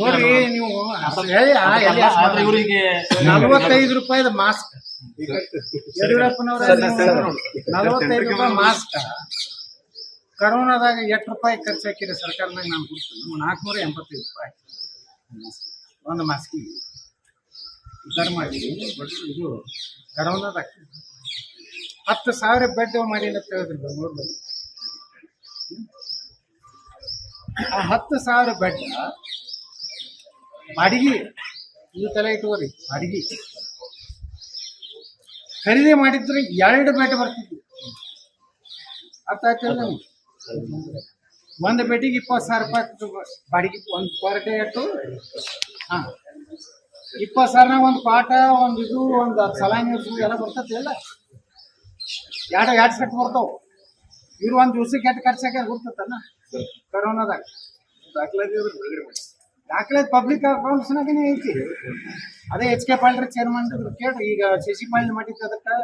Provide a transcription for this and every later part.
ನೋಡ್ರಿ ನೀವು? ಇವರಿಗೆ ನಲವತ್ತೈದು ರೂಪಾಯಿದ ಮಾಸ್ಕ್. ಯಡಿಯೂರಪ್ಪನವರ ನಲವತ್ತೈದು ರೂಪಾಯಿ ಮಾಸ್ಕ್. ಕರೋನಾದಾಗ ಎಷ್ಟು ರೂಪಾಯಿ ಖರ್ಚು ಹಾಕಿರಿ ಸರ್ಕಾರದಾಗ ನಾನು ಕೊಡ್ತೀನಿ ನಾಲ್ಕುನೂರ ಎಂಬತ್ತೈದು ರೂಪಾಯಿ ಒಂದು ಮಾಸ್ಕಿಗೆ. ಧರ್ಮ ಮಾಡಿ ಇದು ಕರೋನಾದಾಗ ಹತ್ತು ಸಾವಿರ ಬೆಡ್ ಮಾಡಿ ಅಂತ ಹೇಳಿದ್ರು ಬೆಂಗಳೂರಲ್ಲಿ ಆ ಹತ್ತು ಸಾವಿರ ಬೆಡ್ ಬಾಡಿಗೆ ಇದು ತಲೆ ಇಟ್ಕೋರಿ ಬಾಡಿಗೆ ಖರೀದಿ ಮಾಡಿದ್ರೆ ಎರಡು ಬೆಡ್ ಬರ್ತಿದ್ವಿ. ಅರ್ಥ ಆಯ್ತಲ್ಲ ಒಂದು ಬೆಡ್ಡಿಗೆ ಇಪ್ಪತ್ತು ಸಾವಿರ ರೂಪಾಯಿ ಬಾಡಿಗೆ ಒಂದು ಡೇ ಇಟ್ಟು, ಹಾಂ. ಇಪ್ಪತ್ತು ಸಾವಿರನಾಗ ಒಂದು ಪಾಠ, ಒಂದು ಇದು, ಒಂದು ಸಲಾಂಗ್ ಎಲ್ಲ ಬರ್ತೈತಿ, ಎಲ್ಲ. ಎರಡು ಎರಡು ಸೆಟ್ ಬರ್ತಾವ. ಇವ್ರು ಒಂದು ದಿವ್ಸಕ್ಕೆ ಎಷ್ಟು ಖರ್ಚಾಗ ಗೊತ್ತತ್ತಲ್ಲ ಕರೋನಾದಾಗ. ದಾಖಲೆ ಪಬ್ಲಿಕ್ ಅಕೌಂಟ್ಸ್ನಾಗನೇ ಐತಿ. ಅದೇ ಎಚ್ ಕೆ ಪಾಲ್ರಿ ಚೇರ್ಮನ್ ಕೇಳ್ರಿ ಈಗ ಶಶಿ ಪಾಲ್ ಮಾಡಿದ್ದು ಅದಕ್ಕೆ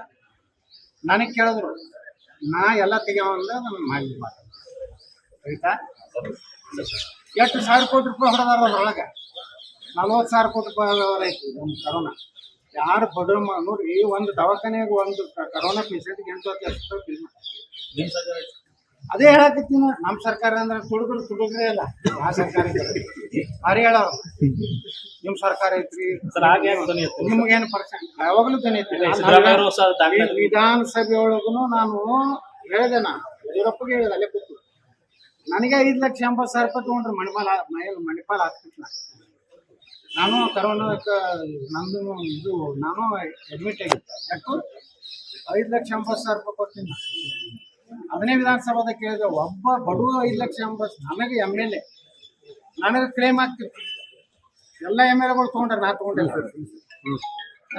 ನನಗೆ ಕೇಳಿದ್ರು. ನಾ ಎಲ್ಲ ತೆಗಿಯವಲ್ಲ ನಾನು ಮಾಡಿ ಆಯ್ತಾ? ಎಷ್ಟು ಸಾವಿರ ಕೋಟಿ ರೂಪಾಯಿ ಹೊಡೆದಾರ ಅದ್ರೊಳಗೆ? ನಲ್ವತ್ತು ಸಾವಿರ ಕೋಟಿ ರೂಪಾಯಿ ಐತಿ ಒಂದು ಕರೋನಾ. ಯಾರು ಬಡ ನೋಡ್ರಿ ಒಂದು ದವಾಖಾನೆಗೆ ಒಂದು ಕರೋನಾ ಪೇಷಂಟ್ಗೆ ಎಂಟು ಹತ್ತು ಅದೇ ಹೇಳಕತ್ತೀನಿ ನಮ್ಮ ಸರ್ಕಾರ ಅಂದ್ರೆ ತುಡುಗರು ತುಡುಗ್ರೆ ಇಲ್ಲ. ಆ ಸರ್ಕಾರ ಯಾರು ಹೇಳೋರು ನಿಮ್ಮ ಸರ್ಕಾರ ಐತ್ರಿ. ಧ್ವನಿ? ನಿಮ್ಗೇನು ಪರ್ಸೆಂಟ್ ಯಾವಾಗಲೂ ಜನ ಐತಿ ವಿಧಾನಸಭೆ ಒಳಗೂ ನಾನು ಹೇಳಿದೆ ನಾ. ಯಡಿಯೂರಪ್ಪಗೆ ಹೇಳಿದೆ ಅಲ್ಲೇ ಕೂತು. ನನಗೆ ಐದು ಲಕ್ಷ ಎಂಬತ್ತು ಸಾವಿರ ರೂಪಾಯಿ ತೊಗೊಂಡ್ರೆ ಮಣಿಪಾಲ ಮನೆಯಲ್ಲಿ ಮಣಿಪಾಲ ಹಾಕ್ತಿತ್ತು ನಾನು ಕರೋನಾಕ್ಕೆ ನಂದು ಇದು ನಾನು ಅಡ್ಮಿಟ್ ಆಗಿದ್ದೆ. ಯಾಕೋ? ಐದು ಲಕ್ಷ ಎಂಬತ್ತು ಸಾವಿರ ರೂಪಾಯಿ ಕೊಡ್ತೀನಿ. ಅದನ್ನೇ ವಿಧಾನಸಭಾದ ಕೇಳಿದ್ರೆ ಒಬ್ಬ ಬಡವ ಐದು ಲಕ್ಷ ಎಂಬತ್ತು ನನಗೆ ಎಂ ಎಲ್ ಎ ನನಗೆ ಕ್ಲೇಮ್ ಆಗ್ತಿತ್ತು. ಎಲ್ಲ ಎಂ ಎಲ್ ಎಗಳು ತೊಗೊಂಡ್ರೆ ನಾ ತೊಗೊಂಡಿಲ್ಲ.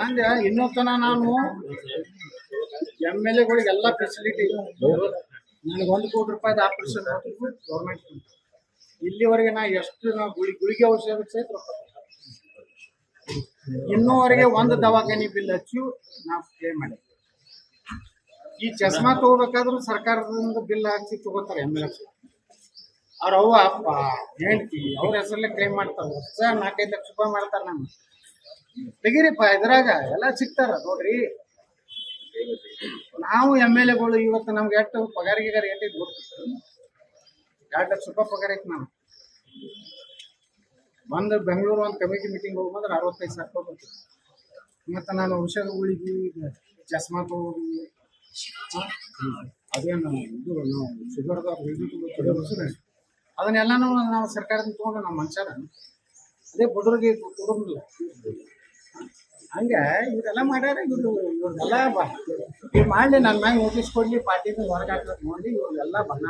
ಅಂದ್ರೆ ಇನ್ನೂ ನಾನು ಎಂ ಎಲ್ ಎಗಳಿಗೆಲ್ಲ ಫೆಸಿಲಿಟಿ ನನಗೆ ಒಂದು ಕೋಟಿ ರೂಪಾಯಿದ ಆಪರೇಷನ್ ಗೌರ್ಮೆಂಟ್ ಇಲ್ಲಿವರೆಗೆ ನಾ ಎಷ್ಟು ಗುಳಿ, ಗುಳಿಗೆ ಔಷಧ ಸಹಿತ. ಇನ್ನೂವರೆಗೆ ಒಂದು ದವಾಖಾನೆ ಬಿಲ್ ಹಚ್ಚು ನಾವು ಕ್ಲೇಮ್ ಮಾಡಿ ಈ ಚಸ್ಮಾ ತಗೋಬೇಕಾದ್ರೂ ಸರ್ಕಾರದಿಂದ ಬಿಲ್ ಹಾಕಿ ತಗೋತಾರೆ ಎಂ ಎಲ್ ಅವ್ರ ಅವ್ವ ಅಪ್ಪ ಹೆಂಡತಿ ಅವ್ರ ಹೆಸರಲ್ಲೇ ಕ್ಲೈಮ್ ಮಾಡ್ತಾರೆ. ವರ್ಷ ನಾಲ್ಕೈದು ಲಕ್ಷ ರೂಪಾಯಿ ಮಾಡ್ತಾರೆ ನಾನು ತೆಗೀರಿಪ್ಪ, ಇದ್ರಾಗ ಎಲ್ಲ ಸಿಗ್ತಾರ ನೋಡ್ರಿ. ನಾವು ಎಂ ಎಲ್ ಎಗಳು ಇವತ್ತು ನಮ್ಗೆ ಎಷ್ಟು ಪಗಾರ ಗಿಗಾರ ಗೊತ್ತಿತ್ತು ಎರಡು ಲಕ್ಷ ರೂಪಾಯಿ ಪಗಾರ ಐತಿ ನಾನು ಒಂದು ಬೆಂಗಳೂರು ಒಂದು ಕಮಿಟಿ ಮೀಟಿಂಗ್ ಹೋಗಿ ಬಂದ್ರೆ ಅರವತ್ತೈದು ಸಾವಿರ ರೂಪಾಯಿ ನಾನು ಔಷಧಗಳಿಗೆ ಚಸ್ಮಾ ತಗೋದು ಅದೇನು ಇದು ನಾವು ಶುಗರ್ದವ್ರು ಅದನ್ನೆಲ್ಲನೂ ನಾವು ಸರ್ಕಾರದಿಂದ ತೊಗೊಂಡು ನಾವು ಮನುಷ್ಯರ ಅದೇ ಬಡವ್ರಿಗೆ ಕೊಡೋದಿಲ್ಲ ಹಂಗೆ ಇವರೆಲ್ಲ ಮಾಡ್ಯಾರ ಇವ್ರು ಇವ್ರದೆಲ್ಲ ಬ ಇವ್ರು ಮಾಡಲಿ ನನ್ನ ಮ್ಯಾಗ ನೋಟಿಸ್ ಕೊಡ್ಲಿ ಪಾರ್ಟಿಯಿಂದ ಹೊರಗೆ ಹಾಕಿ ನೋಡಿ ಇವ್ರದೆಲ್ಲ ಬಣ್ಣ.